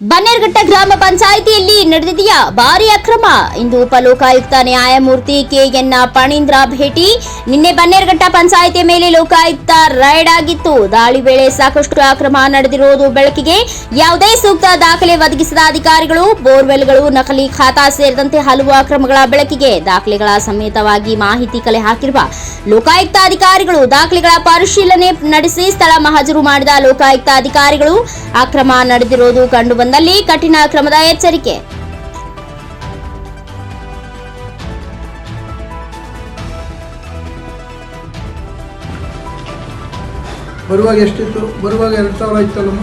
ಬನ್ನೇರ್ಘಟ್ಟ ಗ್ರಾಮ ಪಂಚಾಯಿತಿಯಲ್ಲಿ ನಡೆದಿದೆಯಾ ಭಾರಿ ಅಕ್ರಮ? ಇಂದು ಉಪಲೋಕಾಯುಕ್ತ ನ್ಯಾಯಮೂರ್ತಿ ಕೆಎನ್ ಪಣೀಂದ್ರ ಭೇಟಿ. ನಿನ್ನೆ ಬನ್ನೇರ್ಘಟ್ಟ ಪಂಚಾಯಿತಿಯ ಮೇಲೆ ಲೋಕಾಯುಕ್ತ ರೈಡ್ ಆಗಿತ್ತು ದಾಳಿ ವೇಳೆ ಸಾಕಷ್ಟು ಅಕ್ರಮ ನಡೆದಿರುವುದು ಬೆಳಕಿಗೆ. ಯಾವುದೇ ಸೂಕ್ತ ದಾಖಲೆ ಒದಗಿಸಿದ ಅಧಿಕಾರಿಗಳು, ಬೋರ್ವೆಲ್ಗಳು, ನಕಲಿ ಖಾತಾ ಸೇರಿದಂತೆ ಹಲವು ಅಕ್ರಮಗಳ ಬೆಳಕಿಗೆ ದಾಖಲೆಗಳ ಸಮೇತವಾಗಿ ಮಾಹಿತಿ ಕಲೆ ಹಾಕಿರುವ ಲೋಕಾಯುಕ್ತ ಅಧಿಕಾರಿಗಳು ದಾಖಲೆಗಳ ಪರಿಶೀಲನೆ ನಡೆಸಿ ಸ್ಥಳ ಮಹಜರು ಮಾಡಿದ ಲೋಕಾಯುಕ್ತ ಅಧಿಕಾರಿಗಳು ಅಕ್ರಮ ನಡೆದಿರುವುದು ಕಂಡುಬಂದಲ್ಲಿ ಕಠಿಣ ಕ್ರಮದ ಎಚ್ಚರಿಕೆ. ಬರುವಾಗ ಎಷ್ಟಿತ್ತು? ಬರುವಾಗ ಎರಡು ಸಾವಿರ ಇತ್ತಲ್ಲಮ್ಮ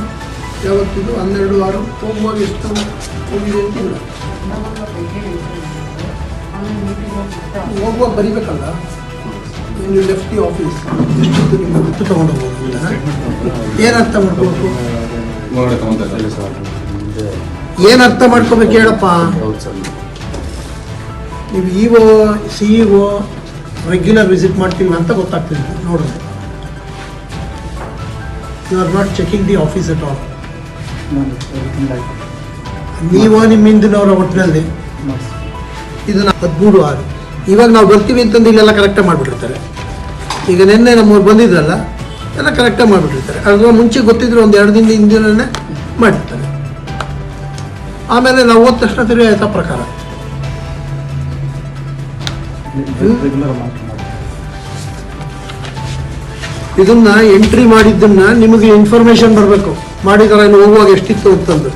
ಯಾವತ್ತಿದ್ದು ಹನ್ನೆರಡು ಆರು? ಹೋಗುವಾಗ ಎಷ್ಟು ಹೋಗಿದೆ ಅಂತಿಲ್ಲ ಹೋಗುವಾಗ ಬರಿಬೇಕಲ್ಲ? ನೀವು ಲೆಫ್ಟಿ ಆಫೀಸ್ ಎಷ್ಟಿತ್ತು ನಿಮ್ಮ ತಗೊಂಡು ಹೋಗೋದಿಲ್ಲ ಏನು ಅರ್ಥ ಮಾಡ್ಕೋಬೇಕು ಏನು ಅರ್ಥ ಮಾಡ್ಕೋಬೇಕು ಹೇಳಪ್ಪ? ಹೌದು ಸರ್. ನೀವು E O C regular visit ಮಾಡ್ತೀವಿ ಅಂತ ಗೊತ್ತಾಗ್ತಿದೆ. ನೋಡೋದು you are not checking the office at all ನೀವು ನಿಮ್ಮ ಹಿಂದಿನವರ ಒಟ್ಟಿನಲ್ಲಿ. ಇದನ್ನ ಹದಿಮೂರು ಆರು. ಇವಾಗ ನಾವು ಬರ್ತೀವಿ ಅಂತಂದು ಇಲ್ಲೆಲ್ಲ ಕರೆಕ್ಟಾಗಿ ಮಾಡಿಬಿಟ್ಟಿರ್ತಾರೆ. ಈಗ ನಿನ್ನೆ ನಮ್ಮವ್ರು ಬಂದಿದ್ರಲ್ಲ ಎಲ್ಲ ಕರೆಕ್ಟಾಗಿ ಮಾಡಿಬಿಟ್ಟಿರ್ತಾರೆ. ಅದ್ರ ಮುಂಚೆ ಗೊತ್ತಿದ್ರೆ ಒಂದು ಎರಡು ದಿನ ಹಿಂದಿನೇ ಮಾಡಿರ್ತಾರೆ. ಆಮೇಲೆ ನಾವು ಓದ್ ತಕ್ಷಣ ತಿರುಗಿ ಆಯ್ತಾ ಪ್ರಕಾರ. ಇದನ್ನ ಎಂಟ್ರಿ ಮಾಡಿದ್ದನ್ನ ನಿಮಗೆ ಇನ್ಫಾರ್ಮೇಶನ್ ಬರಬೇಕು. ಮಾಡಿದಾರ ಇನ್ನು ಹೋಗುವಾಗ ಎಷ್ಟಿತ್ತು ಅಂತಂದು.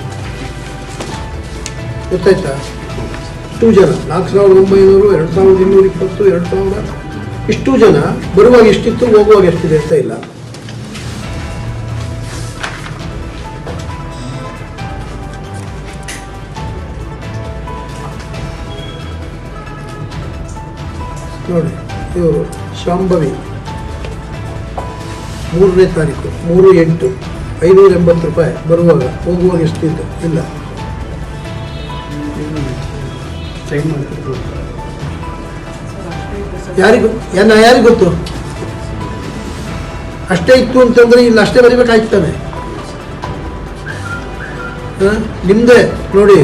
ಗೊತ್ತಾಯ್ತಾ? ಇಷ್ಟು ಜನ, ನಾಲ್ಕು ಸಾವಿರದ ಒಂಬೈನೂರು, ಎರಡು ಸಾವಿರದ ಇನ್ನೂರ ಇಪ್ಪತ್ತು, ಎರಡು ಸಾವಿರ. ಇಷ್ಟು ಜನ, ಬರುವಾಗ ಎಷ್ಟಿತ್ತು, ಹೋಗುವಾಗ ಎಷ್ಟಿದೆ ಅಂತ ಇಲ್ಲ. ನೋಡಿ ಇವರು ಶಾಂಭವಿ. ಮೂರನೇ ತಾರೀಕು ಮೂರು ಎಂಟು ಐನೂರ ಎಂಬತ್ತು ರೂಪಾಯಿ ಬರುವಾಗ ಹೋಗುವಾಗ ಎಷ್ಟಿತ್ತು? ಇಲ್ಲ. ಯಾರಿಗೂ ಏನ ಯಾರಿಗೆ ಗೊತ್ತು? ಅಷ್ಟೇ ಇತ್ತು ಅಂತಂದ್ರೆ ಇಲ್ಲಿ ಅಷ್ಟೇ ಬರಿಬೇಕಾಯ್ತಾನೆ ನಿಮ್ಮದೇ ನೋಡಿ.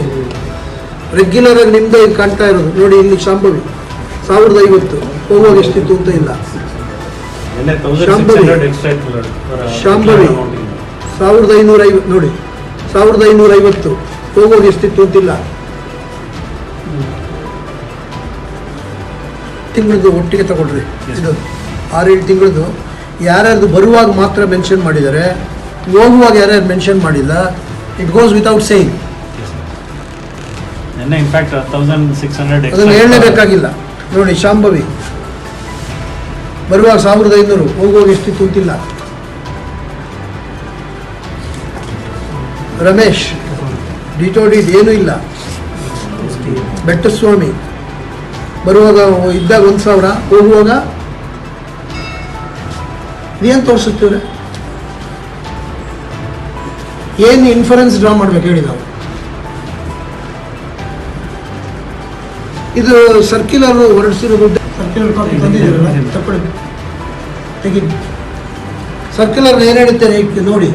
ರೆಗ್ಯುಲರ್ ಆಗಿ ನಿಮ್ಮದೇ ಇದು ಕಾಣ್ತಾ ಇರೋದು. ನೋಡಿ ಇಲ್ಲಿ ಶಾಂಭವಿ. ಸಾವಿರದ ಐವತ್ತು ಹೋಗುವಾಗ ಎಷ್ಟಿತ್ತು ಅಂತ ಇಲ್ಲ. ಶಾಂಭವಿ. ಶಾಂಭವಿ. ಸಾವಿರದ ಐನೂರ ಐವತ್ತು ನೋಡಿ. ಸಾವಿರದ ಐನೂರ ಐವತ್ತು. ಹೋಗುವಾಗ ಎಷ್ಟಿತ್ತು ಅಂತಿಲ್ಲ ತಿಂಗಳದ್ದು ಒಟ್ಟಿಗೆ ತಗೊಳ್ರಿ. ಇದು ಆರೇಳು ತಿಂಗಳದ್ದು. ಯಾರ್ಯಾರ್ದು ಬರುವಾಗ ಮಾತ್ರ ಮೆನ್ಷನ್ ಮಾಡಿದ್ದಾರೆ ಹೋಗುವಾಗ ಯಾರ್ಯಾರು ಮೆನ್ಷನ್ ಮಾಡಿಲ್ಲ ಇಟ್ ಗೋಸ್ ವಿತೌಟ್ ಸೇಯಿಂಗ್ ನಿನ್ನೆ in fact thousand six hundred ಅದನ್ನು ಹೇಳಲೇಬೇಕಾಗಿಲ್ಲ. ನೋಡಿ, ಶಾಂಭವಿ. ಬರುವಾಗ ಸಾವಿರದ ಐನೂರು, ಹೋಗುವಾಗ ಎಷ್ಟಿತ್ತು ಅಂತಿಲ್ಲ ರಮೇಶ್ ಡಿ ಟ್ವೆಂಟಿದೇನು ಇಲ್ಲ. ಬೆಟ್ಟಸ್ವಾಮಿ, ಬರುವಾಗ ಇದ್ದಾಗ ಒಂದು ಸಾವಿರ, ಹೋಗುವಾಗ? ಏನು ತೋರಿಸುತ್ತೀವ್ರೆ ಏನು ಇನ್ಫರೆನ್ಸ್ ಡ್ರಾ ಮಾಡ್ಬೇಕು ಹೇಳಿ ನಾವು? ಇದು ಸರ್ಕ್ಯುಲರ್ ಹೊರಡಿಸಿರೋದು ಸರ್ಕ್ಯುಲರ್ ಕಾಪಿ ಬಂದಿದ್ದೀರಲ್ಲ ತಗೊಳ್ಳಿ ತೆಗಿ. ಸರ್ಕ್ಯುಲರ್ ಏನು ಹೇಳುತ್ತೆ ನೋಡಿ.